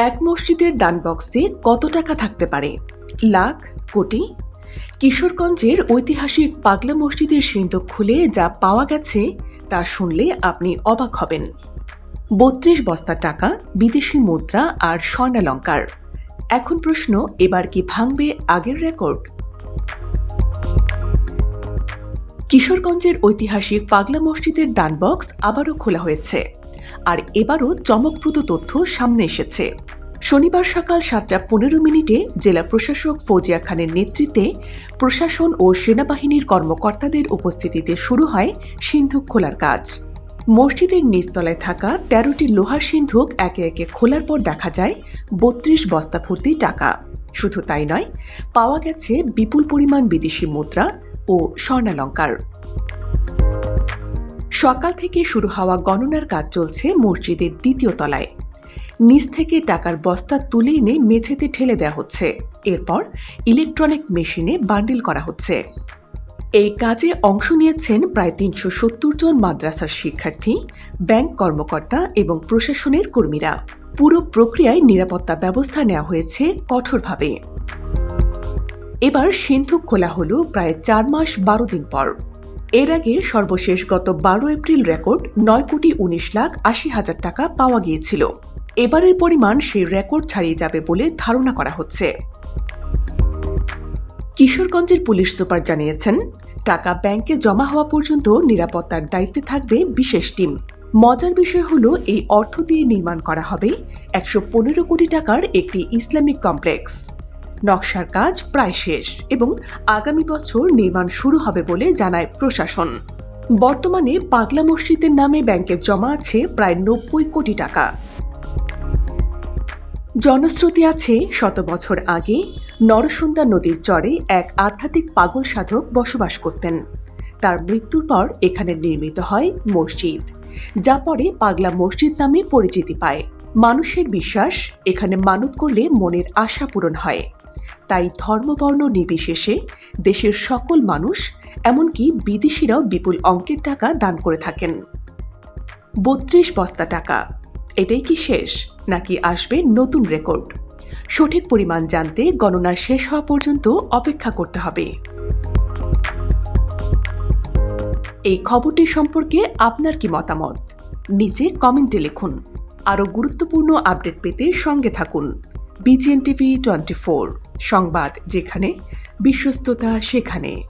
এক মসজিদের দান বক্সে কত টাকা থাকতে পারে? লাখ, কোটি? কিশোরগঞ্জের ঐতিহাসিক পাগলা মসজিদের সিন্ধুক খুলে যা পাওয়া গেছে তা শুনলে আপনি অবাক হবেন। বত্রিশ বস্তা টাকা, বিদেশি মুদ্রা আর স্বর্ণালঙ্কার। এখন প্রশ্ন, এবার কি ভাঙবে আগের রেকর্ড? কিশোরগঞ্জের ঐতিহাসিক পাগলা মসজিদের দান বক্স আবারও খোলা হয়েছে। আর এবারও চমকপ্রদ তথ্য সামনে এসেছে। শনিবার সকাল সাতটা পনেরো মিনিটে জেলা প্রশাসক ফৌজিয়া খানের নেতৃত্বে প্রশাসন ও সেনাবাহিনীর কর্মকর্তাদের উপস্থিতিতে শুরু হয় সিন্ধুক খোলার কাজ। মসজিদের নিচতলায় থাকা তেরোটি লোহার সিন্ধুক একে একে খোলার পর দেখা যায় বত্রিশ বস্তা ভর্তি টাকা। শুধু তাই নয়, পাওয়া গেছে বিপুল পরিমাণ বিদেশি মুদ্রা ও স্বর্ণালঙ্কার। সকাল থেকে শুরু হওয়া গণনার কাজ চলছে মসজিদের দ্বিতীয় তলায়। নিচ থেকে টাকার বস্তা তুলে এনে মেঝেতে ঠেলে দেওয়া হচ্ছে। এরপর ইলেকট্রনিক মেশিনে বান্ডিল করা হচ্ছে। এই কাজে অংশ নিয়েছেন প্রায় তিনশো সত্তর জন মাদ্রাসার শিক্ষার্থী, ব্যাংক কর্মকর্তা এবং প্রশাসনের কর্মীরা। পুরো প্রক্রিয়ায় নিরাপত্তা ব্যবস্থা নেওয়া হয়েছে কঠোরভাবে। এবার সিন্ধুক খোলা হলো প্রায় চার মাস বারো দিন পর। এর আগে সর্বশেষ গত বারো এপ্রিল রেকর্ড নয় কোটি উনিশ লাখ আশি হাজার টাকা পাওয়া গিয়েছিল। এবারের পরিমাণ সেই রেকর্ড ছাড়িয়ে যাবে বলে ধারণা করা হচ্ছে। কিশোরগঞ্জের পুলিশ সুপার জানিয়েছেন, টাকা ব্যাংকে জমা হওয়া পর্যন্ত নিরাপত্তার দায়িত্বে থাকবে বিশেষ টিম। মজার বিষয় হলো, এই অর্থ দিয়ে নির্মাণ করা হবে একশো পনেরো কোটি টাকার একটি ইসলামিক কমপ্লেক্স। নকশার কাজ প্রায় শেষ এবং আগামী বছর নির্মাণ শুরু হবে বলে জানায় প্রশাসন। বর্তমানে পাগলা মসজিদের নামে ব্যাংকে জমা আছে প্রায় নব্বই কোটি টাকা। জনশ্রুতি আছে, শত বছর আগে নরসুন্দা নদীর চরে এক আধ্যাত্মিক পাগল সাধক বসবাস করতেন। তার মৃত্যুর পর এখানে নির্মিত হয় মসজিদ, যা পরে পাগলা মসজিদ নামে পরিচিতি পায়। মানুষের বিশ্বাস, এখানে মানত করলে মনের আশা পূরণ হয়। তাই ধর্মবর্ণ নির্বিশেষে দেশের সকল মানুষ, এমনকি বিদেশিরাও বিপুল অঙ্কের টাকা দান করে থাকেন। বত্রিশ বস্তা টাকা। এটাই কি শেষ? নাকি আসবে নতুন রেকর্ড? সঠিক পরিমাণ জানতে গণনা শেষ হওয়া পর্যন্ত অপেক্ষা করতে হবে। এই খবরটি সম্পর্কে আপনার কি মতামত? নিচে কমেন্টে লিখুন। আরও গুরুত্বপূর্ণ আপডেট পেতে সঙ্গে থাকুন। বিজিএন টিভি টোয়েন্টি সংবাদ যেখানে, বিশ্বস্ততা সেখানে।